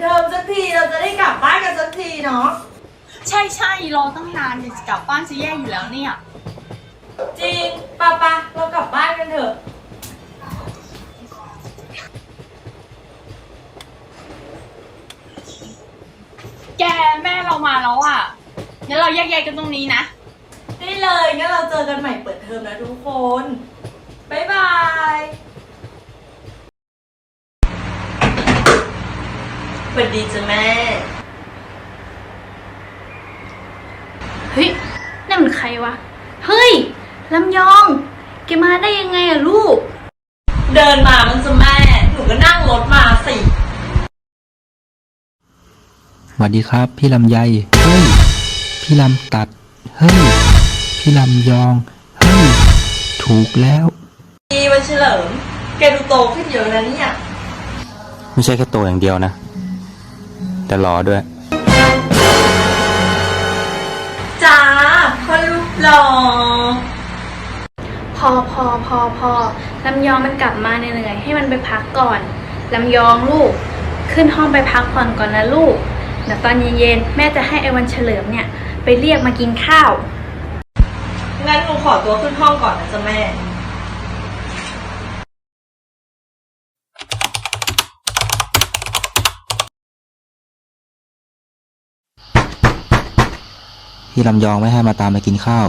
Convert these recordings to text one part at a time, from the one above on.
เทอมสักทีเราจะได้กลับบ้านกันสักทีเนาะใช่ใช่รอตั้งนานอยากจะกลับบ้านจะแย่อยู่แล้วเนี่ย จริงปะปะเรากลับบ้านกันเถอะแกแม่เรามาแล้วอะงั้นเราแยกย้ายกันตรงนี้นะ ได้เลยงั้นเราเจอกันใหม่เปิดเทอมนะทุกคน บ๊ายบาย สวัสดีจ้ะแม่ เฮ้ยนั่นมันใครวะ เฮ้ยลำยองแกมาได้ยังไงอะลูก เดินมามันจะแม่ หนูก็นั่งรถมาสิ สวัสดีครับ พี่ลำไย เฮ้ย พี่ลำตัด เฮ้ย พี่ลำยอง เฮ้ย ถูกแล้ว ดีวันเฉลิม แกดูโตขึ้นเยอะนะเนี่ย ไม่ใช่แค่โตอย่างเดียวนะ แต่หล่อด้วย จ้าพ่อลูกหล่อพอพอพอพอลำยองมันกลับมาเหนื่อยๆให้มันไปพักก่อนลำยองลูก ขึ้นห้องไปพักผ่อนก่อนนะลูกเดี๋ยวตอนเย็นๆแม่จะให้ไอ้วันเฉลิมเนี่ย ไปเรียกมากินข้าว งั้นหนูขอตัวขึ้นห้องก่อนนะจ๊ะแม่ พี่ลำยองไม่ให้มาตามไปกินข้าว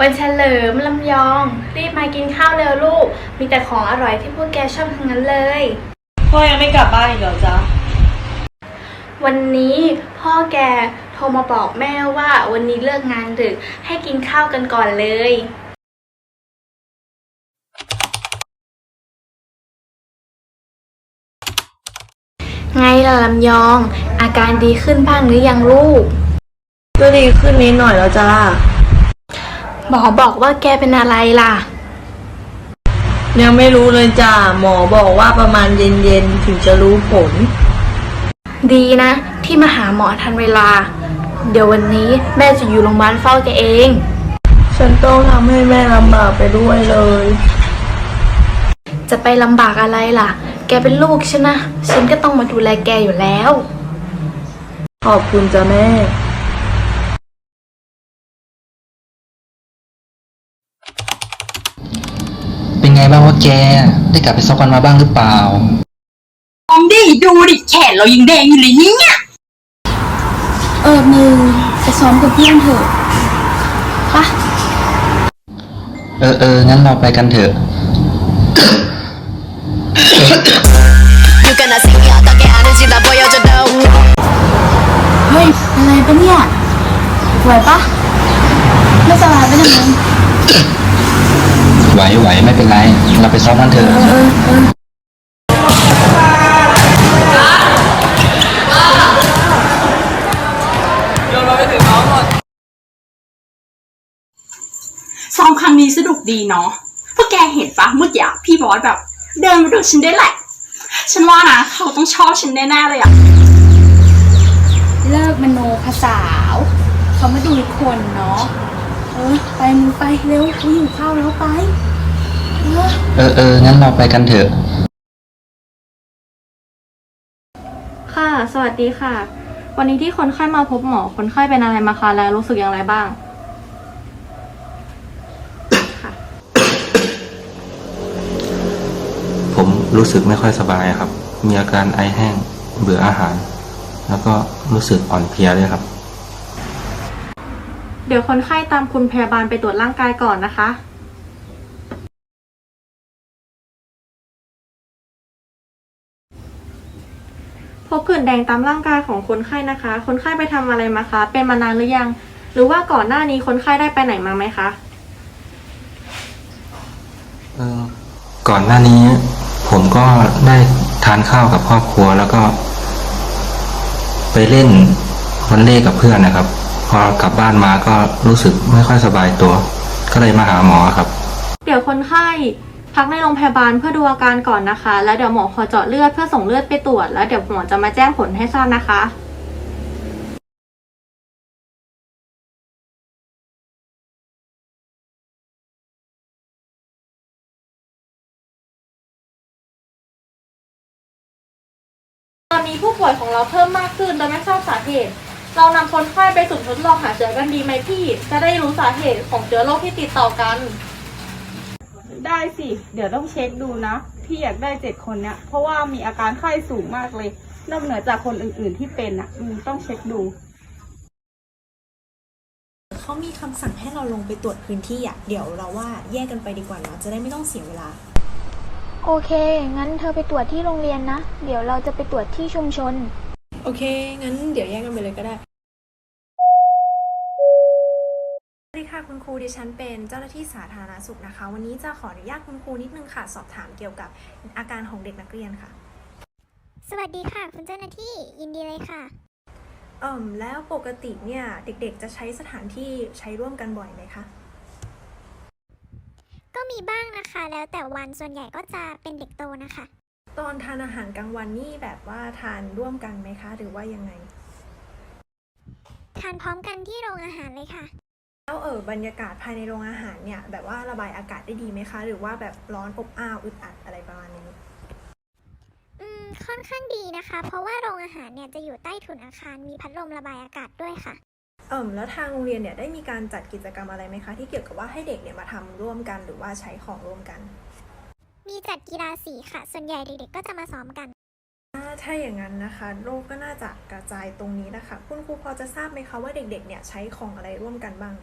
วันเฉลิมลำยอง รีบมากินข้าวเร็วลูก มีแต่ของอร่อยที่พวกแกชอบทั้งนั้นเลย พ่อยังไม่กลับบ้านอีกเหรอจ๊ะ วันนี้พ่อแกโทรมาบอกแม่ว่าวันนี้เลิกงานดึกให้กินข้าวกันก่อนเลย ไง ล่ะลำยอง อาการดีขึ้นบ้างหรือยังลูก ก็ดีขึ้นนิดหน่อยแล้วจ้าหมอบอกว่าแกเป็นอะไรล่ะ ยังไม่รู้เลยจ้าหมอบอกว่าประมาณเย็นๆถึงจะรู้ผล ดีนะ ที่มาหาหมอทันเวลา เดี๋ยววันนี้แม่จะอยู่โรงพยาบาลเฝ้าแกเอง ฉันต้องทำให้แม่ลำบากไปด้วยเลย จะไปลำบากอะไรล่ะ แกเป็นลูกฉันนะ ฉันก็ต้องมาดูแลแกอยู่แล้ว ขอบคุณจ้ะแม่ เป็นไงบ้างว่าแก ได้กลับไปซอกกันมาบ้างหรือเปล่า มองดิดูดิแขนเรายังแดงอยู่เลยเนี่ยเออมือไปซ้อมกับเพื่อนเถอะปะเออเอองั้นเราไปกันเถอะ You gonna see me 어떻게 하는지 나 보여줘도 เฮ้ย อะไรปะเนี่ยไหวปะไม่สบายปะเนี่ยมึง ไหวไหวไม่เป็นไร เราไปซ้อมกันเถอะ ซ้อมครั้งนี้สนุกดีเนาะพวกแกเห็นปะเมื่อกี้พี่บอสแบบ เดินมาดูฉันได้แหละ ฉันว่านะเขาต้องชอบฉันแน่ๆเลยอะเลิกมโนภาษาวเขามาดูคนเนาะเออไปมึงไปเร็วกูหิวข้าวแล้วไปเออเออเอองั้นเราไปกันเถอะ ค่ะ สวัสดีค่ะ วันนี้ที่คนไข้มาพบหมอ คนไข้เป็นอะไรมาคะ และรู้สึกอย่างไรบ้าง ผม รู้สึกไม่ค่อยสบายครับ มีอาการไอแห้ง เบื่ออาหาร แล้วก็รู้สึกอ่อนเพลียด้วยครับ เดี๋ยวคนไข้ตามคุณพยาบาลไปตรวจร่างกายก่อนนะคะพบผื่นแดงตามร่างกายของคนไข้นะคะ คนไข้ไปทำอะไรมาคะ เป็นมานานหรือยัง หรือว่าก่อนหน้านี้คนไข้ได้ไปไหนมาไหมคะ เออก่อนหน้านี้ ผมก็ได้ทานข้าวกับครอบครัวแล้วก็ ไปเล่นวอลเล่กับเพื่อนนะครับ พอกลับบ้านมาก็รู้สึกไม่ค่อยสบายตัว ก็เลยมาหาหมอครับ เดี๋ยวคนไข้พักในโรงพยาบาลเพื่อดูอาการก่อนนะคะ แล้วเดี๋ยวหมอขอเจาะเลือดเพื่อส่งเลือดไปตรวจ แล้วเดี๋ยวหมอจะมาแจ้งผลให้ทราบนะคะ ผู้ป่วยของเราเพิ่มมากขึ้นโดยไม่ทราบสาเหตุ เรานำคนไข้ไปสุ่มทดลองหาเชื้อกันดีไหมพี่ จะได้รู้สาเหตุของเชื้อโรคที่ติดต่อกัน ได้สิ เดี๋ยวต้องเช็คดูนะ พี่อยากได้เจ็ดคนเนี้ยเพราะว่ามีอาการไข้สูงมากเลย นอกเหนือจากคนอื่น ๆ ที่เป็นอะอืมต้องเช็คดู เขามีคำสั่งให้เราลงไปตรวจพื้นที่อะ เดี๋ยวเราว่าแยกกันไปดีกว่าเนาะจะได้ไม่ต้องเสียเวลา โอเค งั้นเธอไปตรวจที่โรงเรียนนะ เดี๋ยวเราจะไปตรวจที่ชุมชน โอเค งั้นเดี๋ยวแยกกันไปเลยก็ได้ สวัสดีค่ะคุณครูดิฉันเป็นเจ้าหน้าที่สาธารณสุขนะคะ วันนี้จะขออนุญาตคุณครูนิดนึงค่ะ สอบถามเกี่ยวกับอาการของเด็กนักเรียนค่ะ สวัสดีค่ะ คุณเจ้าหน้าที่ยินดีเลยค่ะ เอ่มแล้วปกติเนี่ยเด็กๆ จะใช้สถานที่ใช้ร่วมกันบ่อยไหมคะ ก็มีบ้างนะคะ แล้วแต่วันส่วนใหญ่ก็จะเป็นเด็กโตนะคะ ตอนทานอาหารกลางวันนี่แบบว่าทานร่วมกันไหมคะ หรือว่ายังไง ทานพร้อมกันที่โรงอาหารเลยค่ะ แล้วเออบรรยากาศภายในโรงอาหารเนี่ยแบบว่าระบายอากาศได้ดีไหมคะ หรือว่าแบบร้อนอบอ้าวอึดอัดอะไรประมาณนี้อืมค่อนข้างดีนะคะ เพราะว่าโรงอาหารเนี่ยจะอยู่ใต้ถุนอาคารมีพัดลมระบายอากาศด้วยค่ะ เอ่มแล้วทางโรงเรียนเนี่ยได้มีการจัดกิจกรรมอะไรไหมคะ ที่เกี่ยวกับว่าให้เด็กเนี่ยมาทำร่วมกันหรือว่าใช้ของร่วมกันมีจัดกีฬาสีค่ะ ส่วนใหญ่เด็กๆก็จะมาซ้อมกัน อ่าถ้าอย่างนั้นนะคะโรคก็น่าจะกระจายตรงนี้นะคะ คุณครูพอจะทราบไหมคะว่าเด็กๆเนี่ยใช้ของอะไรร่วมกันบ้าง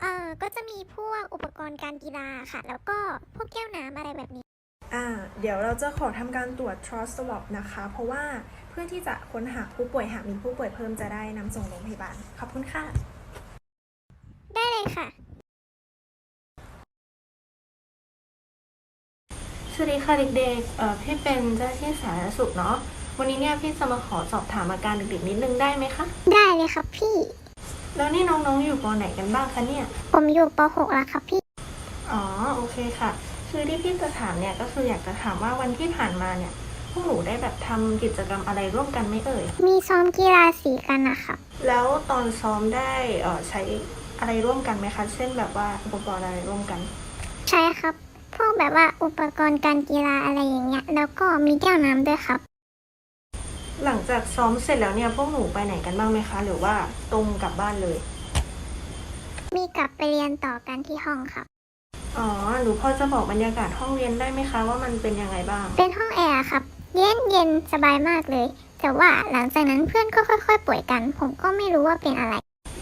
เอ่อ ก็จะมีพวกอุปกรณ์การกีฬาค่ะ แล้วก็พวกแก้วน้ำอะไรแบบนี้ อ่าเดี๋ยวเราจะขอทำการตรวจ trust swab นะคะ เพราะว่าเพื่อที่จะค้นหาผู้ป่วยหากมีผู้ป่วยเพิ่มจะได้นำส่งโรงพยาบาล ขอบคุณค่ะ ได้เลยค่ะ สวัสดีค่ะเด็กๆเอ่อพี่เป็นเจ้าหน้าที่สาธารณสุขเนาะ วันนี้เนี่ยพี่จะมาขอสอบถามอาการเด็กๆนิดนึงได้ไหมคะ ได้เลยครับพี่ แล้วนี่น้องๆอยู่ปไหนกันบ้างคะเนี่ย ผมอยู่ป .6 แล้วครับพี่ อ๋อ โอเคค่ะ คือที่พี่จะถามเนี่ยก็คืออยากจะถามว่าวันที่ผ่านมาเนี่ยพวกหนูได้แบบทำกิจกรรมอะไรร่วมกันไหมเอ่ย มีซ้อมกีฬาสีกันนะครับแล้วตอนซ้อมได้เอ่อใช้อะไรร่วมกันไหมคะ เช่นแบบว่าอุปกรณ์อะไรร่วมกัน ใช่ครับ พวกแบบว่าอุปกรณ์การกีฬาอะไรอย่างเงี้ย แล้วก็มีแก้วน้ำด้วยครับ หลังจากซ้อมเสร็จแล้วเนี่ยพวกหนูไปไหนกันบ้างไหมคะ หรือว่าตรงกลับบ้านเลย มีกลับไปเรียนต่อกันที่ห้องครับ อ๋อ หนูพอจะบอกบรรยากาศห้องเรียนได้ไหมคะว่ามันเป็นยังไงบ้าง เป็นห้องแอร์ครับ เย็นเย็นสบายมากเลย แต่ว่าหลังจากนั้นเพื่อนก็ค่อย ๆ ป่วยกัน ผมก็ไม่รู้ว่าเป็นอะไร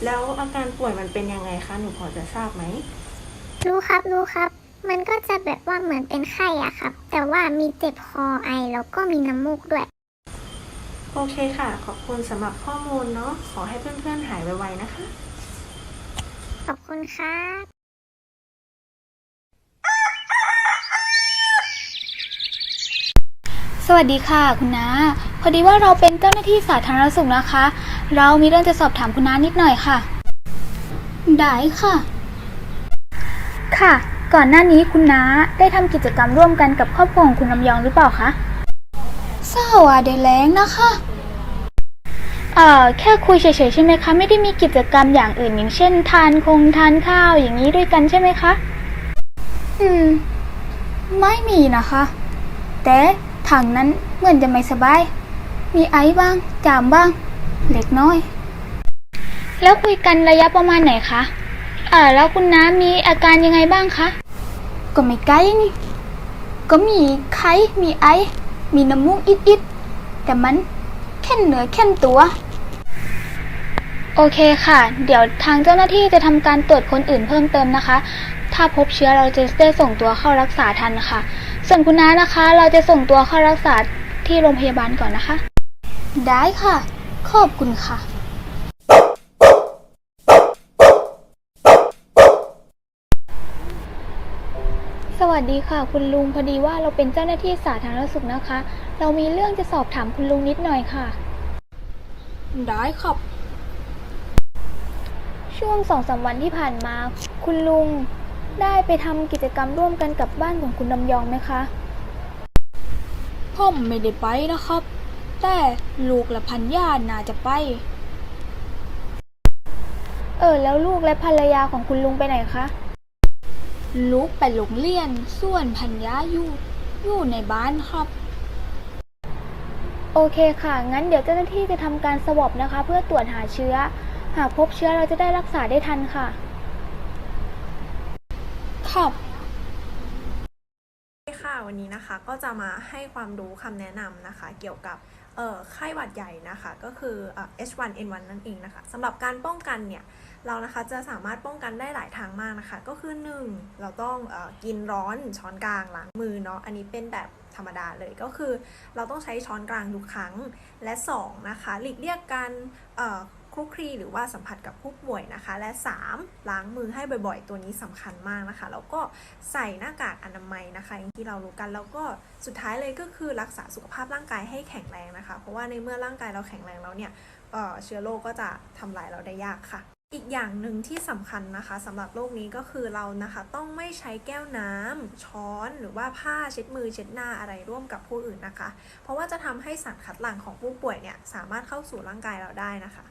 แล้วอาการป่วยมันเป็นยังไงคะ หนูพอจะทราบไหม รู้ครับรู้ครับ มันก็จะแบบว่าเหมือนเป็นไข้อะครับ แต่ว่ามีเจ็บคอไอแล้วก็มีน้ำมูกด้วย โอเคค่ะ ขอบคุณสำหรับข้อมูลเนาะ ขอให้เพื่อนๆหายไวๆนะคะ ขอบคุณครับ สวัสดีค่ะคุณน้าพอดีว่าเราเป็นเจ้าหน้าที่สาธารณสุขนะคะ เรามีเรื่องจะสอบถามคุณน้านิดหน่อยค่ะ ได้ค่ะ ค่ะ ก่อนหน้านี้คุณน้าได้ทำกิจกรรมร่วมกันกับครอบครัวของคุณลำยองหรือเปล่าคะเศร้าอะเดแรงนะคะ เอ่อแค่คุยเฉยๆใช่ไหมคะ ไม่ได้มีกิจกรรมอย่างอื่นอย่างเช่น ทานคงทานข้าวอย่างนี้ด้วยกันใช่ไหมคะ อืม ไม่มีนะคะ แต่ ถังนั้นเหมือนจะไม่สบาย มีไอบ้าง จามบ้าง เล็กน้อย แล้วคุยกันระยะประมาณไหนคะอ่าแล้วคุณน้ามีอาการยังไงบ้างคะ ก็ไม่ไกลนี่ ก็มีไข้มีไอ มีน้ำมูกอิดๆ แต่มันแค่นเหนือแค่นตัว โอเคค่ะ เดี๋ยวทางเจ้าหน้าที่จะทำการตรวจคนอื่นเพิ่มเติมนะคะ ถ้าพบเชื้อเราจะได้ส่งตัวเข้ารักษาทันค่ะ ส่วนคุณน้านะคะ เราจะส่งตัวเข้ารักษาที่โรงพยาบาลก่อนนะคะ ได้ค่ะ ขอบคุณค่ะ สวัสดีค่ะ คุณลุงพอดีว่าเราเป็นเจ้าหน้าที่สาธารณสุขนะคะ เรามีเรื่องจะสอบถามคุณลุงนิดหน่อยค่ะ ได้ครับช่วงสองสามวันที่ผ่านมา คุณลุง ได้ไปทำกิจกรรมร่วมกันกับบ้านของคุณลำยองไหมคะ ผมไม่ได้ไปนะครับ แต่ลูกและพันยาน่าจะไป เออ แล้วลูกและภรรยาของคุณลุงไปไหนคะ ลูกไปโรงเรียน ส่วนพันยาอยู่ อยู่ในบ้านครับ โอเคค่ะ งั้นเดี๋ยวเจ้าหน้าที่จะทำการสวอปนะคะ เพื่อตรวจหาเชื้อ หากพบเชื้อเราจะได้รักษาได้ทันค่ะ ขอบค่ะวันนี้นะคะก็จะมาให้ความรู้คำแนะนำนะคะ เกี่ยวกับเอ่อไข้หวัดใหญ่นะคะ ก็คือเอ่อ H1N1 นั่นเองนะคะสำหรับการป้องกันเนี่ยเรานะคะจะสามารถป้องกันได้หลายทางมากนะคะ ก็คือ 1 เราต้องอกินร้อนช้อนกลางล้างมือเนาะอันนี้เป็นแบบธรรมดาเลยก็คือ เราต้องใช้ช้อนกลางทุกครั้งและ 2 นะคะ หลีกเลี่ยงการเอ่อ คลุกคลีหรือว่าสัมผัสกับผู้ป่วยนะคะ และ 3 ล้างมือให้บ่อยๆ ตัวนี้สำคัญมากนะคะ แล้วก็ใส่หน้ากากอนามัยนะคะอย่างที่เรารู้กันแล้วก็สุดท้ายเลยก็คือรักษาสุขภาพร่างกายให้แข็งแรงนะคะ เพราะว่าในเมื่อร่างกายเราแข็งแรงแล้วเนี่ยเเชื้อโรคก็จะทำลายเราได้ยากค่ะอีกอย่างหนึ่งที่สำคัญนะคะสำหรับโรคนี้ก็คือเรานะคะต้องไม่ใช้แก้วน้ำช้อนหรือว่าผ้าเช็ดมือเช็ดหน้าอะไรร่วมกับผู้อื่นนะคะ เพราะว่าจะทำให้สารคัดหลั่งของผู้ป่วยเนี่ยสามารถเข้าสู่ร่างกายเราได้นะคะ